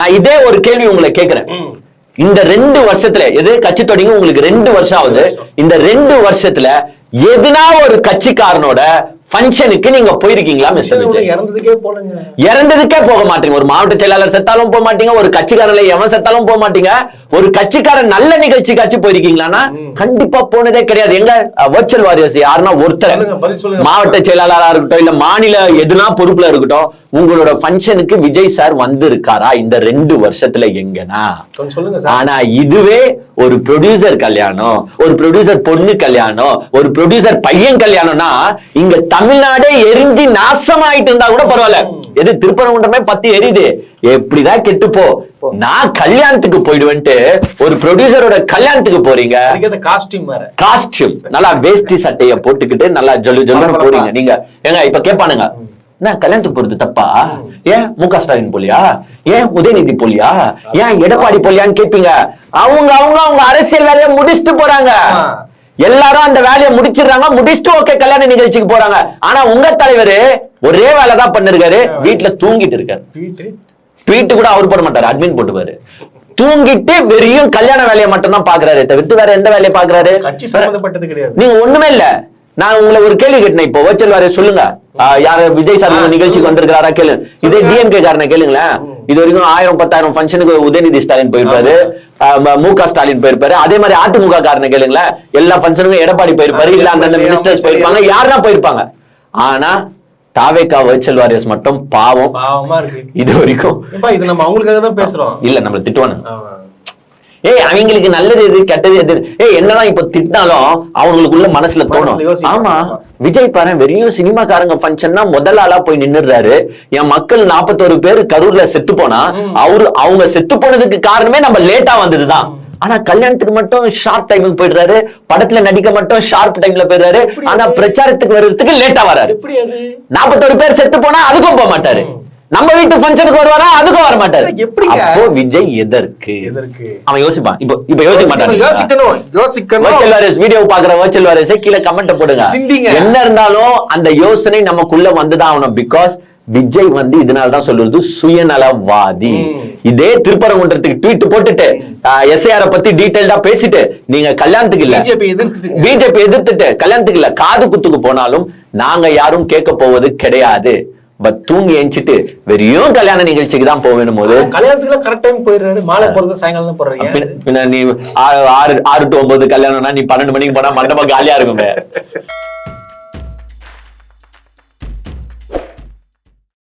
நான் இதே ஒரு கேள்வி உங்களை கேக்குறேன் ம். இந்த ரெண்டு வருஷத்துல எது? கட்சி தொடங்கி உங்களுக்கு ரெண்டு வருஷம் ஆகுது. இந்த ரெண்டு வருஷத்துல எதுனா ஒரு கட்சிக்காரனோட ஃபங்க்ஷனுக்கு நீங்க போயிருக்கீங்களா மிஸ்டர் இறந்ததுக்கே போக மாட்டீங்க. ஒரு மாவட்ட செயலாளர் செத்தாலும் போக மாட்டீங்க ஒரு கட்சிக்காரன்ல எவன் செத்தாலும் போக மாட்டீங்க. ஒரு கட்சிக்காரன் நல்ல நிகழ்ச்சிக்காச்சும் போயிருக்கீங்களான்னா கண்டிப்பா போனதே கிடையாது. எங்க வர்ச்சுவல் வாரியர்ஸ் யாருன்னா ஒருத்தர். மாவட்ட செயலாளரா இருக்கட்டும் இல்ல மாநில எதுனா பொறுப்புல இருக்கட்டும் உங்களோட ஃபங்க்ஷனுக்கு விஜய் சார் வந்திருக்காரா இந்த ரெண்டு வருஷத்துல எங்கனா கொஞ்சம் சொல்லுங்க சார் ஆனா இதுவே ஒரு ப்ரொடியூசர் கல்யாணம் ஒரு ப்ரொடியூசர் பொண்ணு கல்யாணம் ஒரு ப்ரொடியூசர் பையன் கல்யாணம்னா இங்க தமிழ்நாடே எரிஞ்சு நாசமாயிட்டு இருந்தா கூட பரவாயில்ல. எது திருப்பரங்குன்றமே பத்தி எரியுது. எப்படிதான் கெட்டு போ. நான் கல்யாணத்துக்கு போயிடுவேன்ட்டு ஒரு ப்ரொடியூசரோட கல்யாணத்துக்கு போறீங்க. காஸ்டியூம் காஸ்டியூம் நல்லா வேஷ்டி சட்டைய போட்டுக்கிட்டு நல்லா ஜொலு ஜொல்லுன்னு போறீங்க. நீங்க ஏங்க இப்ப கேட்பானுங்க என்ன கல்யாணத்துக்கு போறது தப்பா? ஏன் மு க ஸ்டாலின் போலியா? ஏன் உதயநிதி போலியா? ஏன் எடப்பாடி போலியான்னு கேட்பீங்க அவங்க அவங்க அவங்க அரசியல் வேலையை முடிச்சுட்டு போறாங்க. எல்லாரும் அந்த வேலையை முடிச்சிடுறாங்க முடிச்சுட்டு ஓகே கல்யாண நிகழ்ச்சிக்கு போறாங்க. ஆனா உங்க தலைவர் ஒரே வேலை தான் பண்ணிருக்காரு. வீட்டுல தூங்கிட்டு இருக்காரு. ட்வீட் ட்வீட் கூட அவர் போட மாட்டாரு அட்மின் போட்டுவாரு தூங்கிட்டு வெறியும் கல்யாண வேலையை மட்டும் தான் பாக்குறாரு. தவிர்த்து வேற எந்த வேலையை பாக்குறாரு? கட்சி சம்பந்தப்பட்டது கிடையாது. நீங்க ஒண்ணுமே இல்ல. நான் உங்களை ஒரு கேள்வி கேட்டேன் இப்போ. வச்சல் வாரிய சொல்லுங்க. யாரு விஜய் சார் நிகழ்ச்சிக்கு வந்திருக்காரா கேளு. இதே டிஎம்கே காரனை கேளுங்களேன். இது வரைக்கும் ஆயிரம் பத்தாயிரம் ஃபங்க்ஷனுக்கு உதயநிதி ஸ்டாலின் போயிருப்பாரு. ம- க ஸ்டாலின் போயிருப்பாரு. அதே மாதிரி அதிமுக காரனை கேளுங்களேன். எல்லா ஃபங்க்ஷனுக்கும் எடப்பாடி போயிருப்பாரு. இல்ல அந்தந்த மினிஸ்டர்ஸ் போயிருப்பாங்க. யாருன்னா போயிருப்பாங்க. ஆனா தாவேகா வர்ச்சுவல் வாரியர்ஸ் மட்டும் பாவம். பாவமா இருக்கு. இது வரைக்கும் இது நம்ம அவங்களுக்காக தான் பேசுறோம். இல்ல நம்மள திட்டுவானு. ஏய் அவங்களுக்கு நல்லது எது கெட்டது எது? ஏய் என்னதான் இப்ப திட்டினாலும் அவங்களுக்குள்ள மனசுல தோணும். ஆமா விஜய் பாரு வெறும் சினிமாக்காரங்க ஃபங்க்ஷன்னா முதல் ஆளா போய் நின்னுறாரு என் மக்கள் 41 பேர் கரூர்ல செத்து போனா அவரு அவங்க செத்து போனதுக்கு காரணமே நம்ம லேட்டா வந்ததுதான். ஆனா கல்யாணத்துக்கு மட்டும் ஷார்ட் டைமுக்கு போயிடுறாரு. படத்துல நடிக்க மட்டும் ஷார்ப் டைம்ல போயிடுறாரு. ஆனா? பிரச்சாரத்துக்கு வர்றதுக்கு லேட்டா வராரு 41 பேர் செத்து போனா அதுக்கும் போக மாட்டாரு. நம்ம வீட்டு ஃபங்க்ஷனுக்கு வருவாரா அதுக்கும் வர மாட்டாரு? அப்போ விஜய் எதற்கு? எதற்கு? அவன் யோசிப்பான். இப்போ இப்போ யோசிக்க மாட்டான். யோசிக்கணும் யோசிக்கணும். வீடியோ பாக்குற வர்ச்சுவல் வாரியர்ஸே கீழே கமெண்ட் போடுங்க. என்ன இருந்தாலும் அந்த யோசனை நமக்குள்ள வந்துதான் ஆகணும். பிகாஸ் விஜய் வந்து இதனால தான் சொல்றது சுயநலவாதி. இதே திருப்பரங்குன்றத்துக்கு ட்வீட் போட்டுட்டு எஸ்ஐஆர் பத்தி டீடைல்டா பேசிட்டு நீங்க கல்யாணத்துக்கு இல்ல. பிஜேபி எதிர்த்துட்டு கல்யாணத்துக்கு இல்ல. காது குத்துக்கு போனாலும் நாங்க யாரும் கேட்க போவது கிடையாது. பட் தூங்கி எஞ்சிட்டு வெறியும் கல்யாண நிகழ்ச்சிக்கு தான் போவேணும் போது கல்யாணத்துக்கு கரெக்ட் டைம் போயிடுறாரு. மாலை போறது சாயங்காலம் தான் போடுறீங்க. பின்ன- நீ ஆறு ஆறு டு ஒன்பது கல்யாணம்னா நீ பன்னெண்டு மணிக்கு போனா மண்டபம் காலியா இருக்குமே.